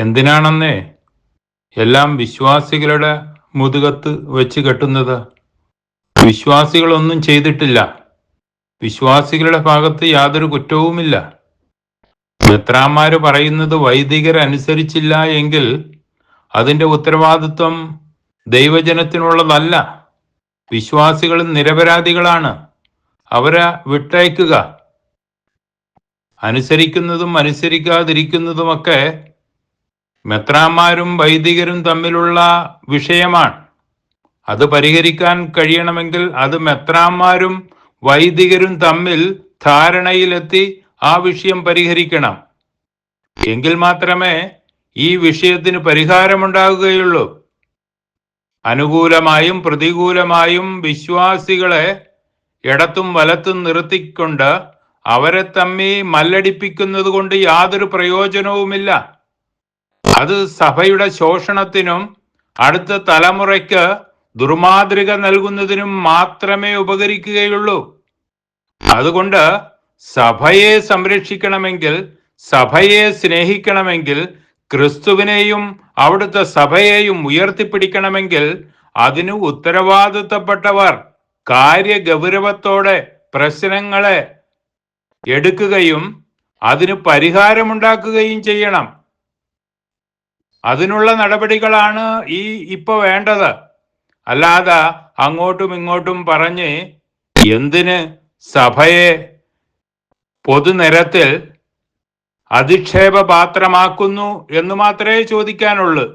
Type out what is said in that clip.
എന്തിനാണെന്നേ? എല്ലാം വിശ്വാസികളുടെ മുതുകത്ത് വെച്ച് കെട്ടുന്നത്. വിശ്വാസികളൊന്നും ചെയ്തിട്ടില്ല. വിശ്വാസികളുടെ ഭാഗത്ത് യാതൊരു കുറ്റവുമില്ല. മെത്രാന്മാര് പറയുന്നത് വൈദികർ അനുസരിച്ചില്ല എങ്കിൽ അതിന്റെ ഉത്തരവാദിത്വം ദൈവജനത്തിനുള്ളതല്ല. വിശ്വാസികൾ നിരപരാധികളാണ്. അവരെ വിട്ടയക്കുക. അനുസരിക്കുന്നതും അനുസരിക്കാതിരിക്കുന്നതുമൊക്കെ മെത്രാന്മാരും വൈദികരും തമ്മിലുള്ള വിഷയമാണ്. അത് പരിഹരിക്കാൻ കഴിയണമെങ്കിൽ അത് മെത്രാന്മാരും വൈദികരും തമ്മിൽ ധാരണയിലെത്തി ആ വിഷയം പരിഹരിക്കണം. എങ്കിൽ മാത്രമേ ഈ വിഷയത്തിന് പരിഹാരമുണ്ടാകുകയുള്ളൂ. അനുകൂലമായും പ്രതികൂലമായും വിശ്വാസികളെ ഇടത്തും വലത്തും നിർത്തിക്കൊണ്ട് അവരെ തമ്മി മല്ലടിപ്പിക്കുന്നത് കൊണ്ട് യാതൊരു പ്രയോജനവുമില്ല. അത് സഭയുടെ ശോഷണത്തിനും അടുത്ത തലമുറയ്ക്ക് ദുർമാതൃക നൽകുന്നതിനും മാത്രമേ ഉപകരിക്കുകയുള്ളൂ. അതുകൊണ്ട് സഭയെ സംരക്ഷിക്കണമെങ്കിൽ സഭയെ സ്നേഹിക്കണമെങ്കിൽ ക്രിസ്തുവിനെയും അവിടുത്തെ സഭയെയും ഉയർത്തിപ്പിടിക്കണമെങ്കിൽ അതിന് ഉത്തരവാദിത്തപ്പെട്ടവർ കാര്യഗൗരവത്തോടെ പ്രശ്നങ്ങളെ എടുക്കുകയും അതിന് പരിഹാരമുണ്ടാക്കുകയും ചെയ്യണം. അതിനുള്ള നടപടികളാണ് ഈ ഇപ്പൊ വേണ്ടത്. അല്ലാതെ അങ്ങോട്ടും ഇങ്ങോട്ടും പറഞ്ഞ് എന്തിന് സഭയെ പൊതുനിരത്തിൽ അധിക്ഷേപ പാത്രമാക്കുന്നു എന്ന് മാത്രമേ ചോദിക്കാനുള്ളൂ.